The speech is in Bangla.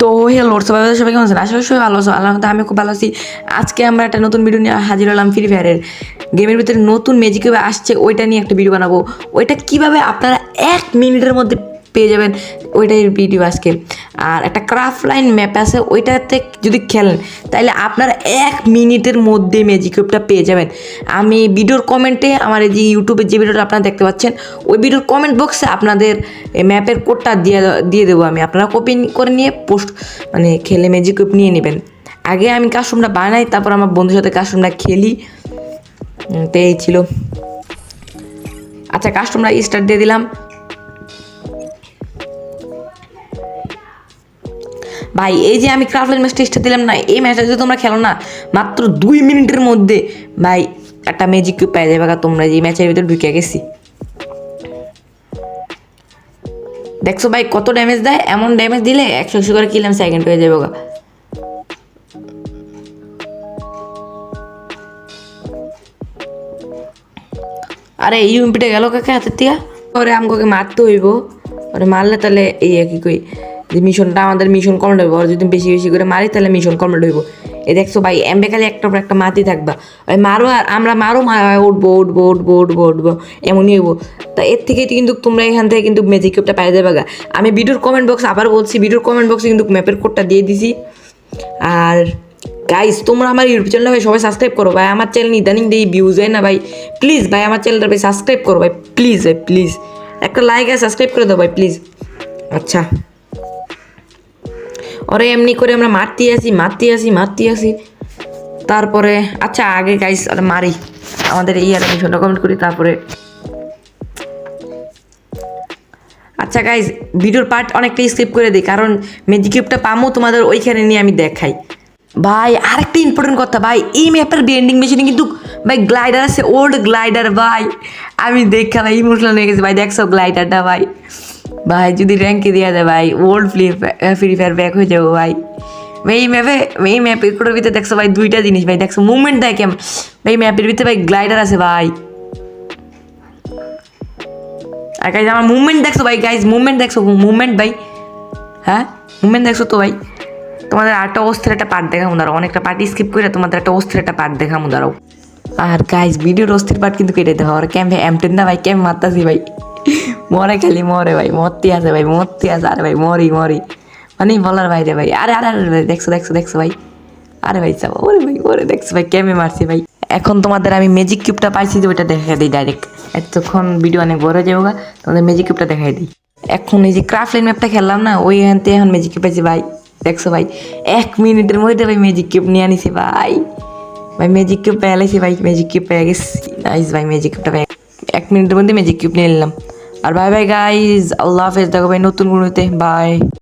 তো হেলো সবাই সবাই কেমন আছেন? আসলে সবাই ভালো আছো। আল্লাহ আমি খুব ভালো আছি। আজকে আমরা একটা নতুন ভিডিও নিয়ে হাজির হলাম ফ্রি ফায়ারের গেমের ভিতরে নতুন ম্যাজিক আসছে, ওইটা নিয়ে একটা ভিডিও বানাবো। ওইটা কীভাবে আপনারা এক মিনিটের মধ্যে পেয়ে যাবেন, ওইটাই ভিডিও আজকে। আর একটা ক্রাফট লাইন ম্যাপ আছে, ওইটাতে যদি খেলেন তাহলে আপনারা এক মিনিটের মধ্যে ম্যাজিক কিউবটা পেয়ে যাবেন। আমি ভিডিওর কমেন্টে আমার এই যে ইউটিউবের যে ভিডিওটা আপনারা দেখতে পাচ্ছেন, ওই ভিডিওর কমেন্ট বক্সে আপনাদের ম্যাপের কোডটা দিয়ে দিয়ে দেবো আমি। আপনারা কপি করে নিয়ে পোস্ট মানে খেলে ম্যাজিক কিউব নিয়ে নেবেন। আগে আমি কাস্টমটা বানাই, তারপর আমার বন্ধুর সাথে কাস্টমটা খেলি। তো এই ছিল। আচ্ছা কাস্টমরা স্টার্ট দিয়ে দিলাম। ভাই, এই যে আমি ক্রাফলের ম্যাচ টেস্টটা দিলাম না, এই ম্যাচটা যদি তোমরা খেলো না, মাত্র দুই মিনিটের মধ্যে, ভাই, একটা ম্যাজিক কিউব পেয়ে যাবে তোমরা যে ম্যাচের ভিতরে ঢুকে গেছি। দেখছ ভাই, কত ড্যামেজ দেয়? এমন ড্যামেজ দিলে একশো একশো করে কিলাম সেকেন্ড হয়ে যাবে আরে, এই ইউএমপিটা গেল কাকে হাতের থেকে? ওরে আমাকে মারতে হইব। ওরে মারলে তাহলে, এই কি কই? যে মিশনটা আমাদের মিশন কমপ্লিট হইব। আর যদি বেশি বেশি করে মারি, তাহলে মিশন কমপ্লিট হইব। এই দেখছ ভাই, এমবে খালি একটা পর একটা মাতি থাকবা। ওই মারো আর আমরা মারো উঠবো উঠবো উঠবো উঠবো উঠবো। এমনই হইব। তা এর থেকে কিন্তু তোমরা এখান থেকে কিন্তু ম্যাজিক কিউবটা পাই যাবে গা। আমি ভিডিওর কমেন্ট বক্স আবার বলছি, ভিডিওর কমেন্ট বক্সে কিন্তু ম্যাপের কোডটা দিয়ে দিছি। আর গাইস তোমরা আমার ইউটিউব চ্যানেল ভাই সবাই সাবস্ক্রাইব করো। ভাই, আমার চ্যানেল ইদানিং দিয়ে ভিউজ হয় না ভাই। প্লিজ ভাই, আমার চ্যানেলটা ভাই সাবস্ক্রাইব করো ভাই। প্লিজ ভাই প্লিজ একটা লাইক আর সাবস্ক্রাইব করে দাও ভাই প্লিজ আচ্ছা। ওরে এমনি করে আমরা মারতে আসি মারতে আসি মারতে আসি। তারপরে আচ্ছা আগে গাইস আর মারি। আমাদের এই আর মিশনটা কমেন্ট করি, তারপরে। আচ্ছা গাইজ ভিডিওর পার্ট অনেকটা স্কিপ করে দিই, কারণ ম্যাজিক কিউবটা পামো, তোমাদের ওইখানে নিয়ে আমি দেখাই। ভাই, আরেকটা ইম্পর্টেন্ট কথা, ভাই, এই ম্যাপের বেন্ডিং মেশিনে কিন্তু, ভাই গ্লাইডার আছে ওল্ড গ্লাইডার ভাই। আমি দেখা, ভাই ইমোশনাল হয়ে গেছি, ভাই, দেখছ গ্লাইডারটা ভাই। ভাই, যদি র্যাঙ্কে দেওয়া যায় ভাই old free free fire back হয়ে যাব ভাই। এই ম্যাপে এই ম্যাপের কোটার ভিতরে দেখছ ভাই, দুইটা জিনিস ভাই, দেখছ মুভমেন্ট দেয় কেমন ভাই ম্যাপের ভিতরে ভাই গ্লাইডার আছে ভাই। আর গাইজ আমার মুভমেন্ট দেখছ ভাই গাইজ মুভমেন্ট দেখছ মুভমেন্ট ভাই। হ্যাঁ? মুভমেন্ট দেখছ তো ভাই? তোমাদের একটা অস্থির একটা পার্ট দেখামো দাঁড়াও, অনেকটা পার্টি স্কিপ করে তোমাদের একটা অস্থির একটা পার্ট দেখামো দাঁড়াও। আর গাইজ ভিডিওর অস্থির পার্ট কিন্তু কেটে দেওয়া, আর ক্যাম্পে এমটেন না ভাই ক্যাম্প মারতাছি ভাই। মরে খালি মরে ভাই মরতে আছে ভাই মরতে আছে। আরে ভাই মরি মরি। মানে বলার বাইরে ভাই। আরে আরে আরে ভাই, দেখছ দেখছ দেখছ ভাই। আরে ভাই চাও ওরে ভাই ওরে দেখছ ভাই ক্যামে মারছি ভাই। এখন তোমাদের আমি ম্যাজিক কিউবটা পাইছি যে ওইটা দেখা দিই ডাইরেক্ট এতক্ষণ ভিডিও অনেক বড় যাব তোমাদের ম্যাজিক কিউবটা দেখাই দিই। এখন এই যে ক্রাফট লাইন ম্যাপটা খেললাম না ওই থেকে এখন ম্যাজিক কিউব পাইছি ভাই। দেখছ ভাই এক মিনিটের মধ্যে ভাই ম্যাজিক কিউব নিয়ে আনিছি ভাই। ভাই ম্যাজিক কিউব পেয়ে ভাই ম্যাজিক কিউব পেয়ে গেছি। নাইস ভাই ম্যাজিক কিউবটা পেয়ে এক মিনিটের মধ্যে ম্যাজিক কিউব নিয়ে নিলাম। আর বাই বাই গাইজ আল্লাহ হাফেজ দেখো ভাই নতুন গুলোতে বাই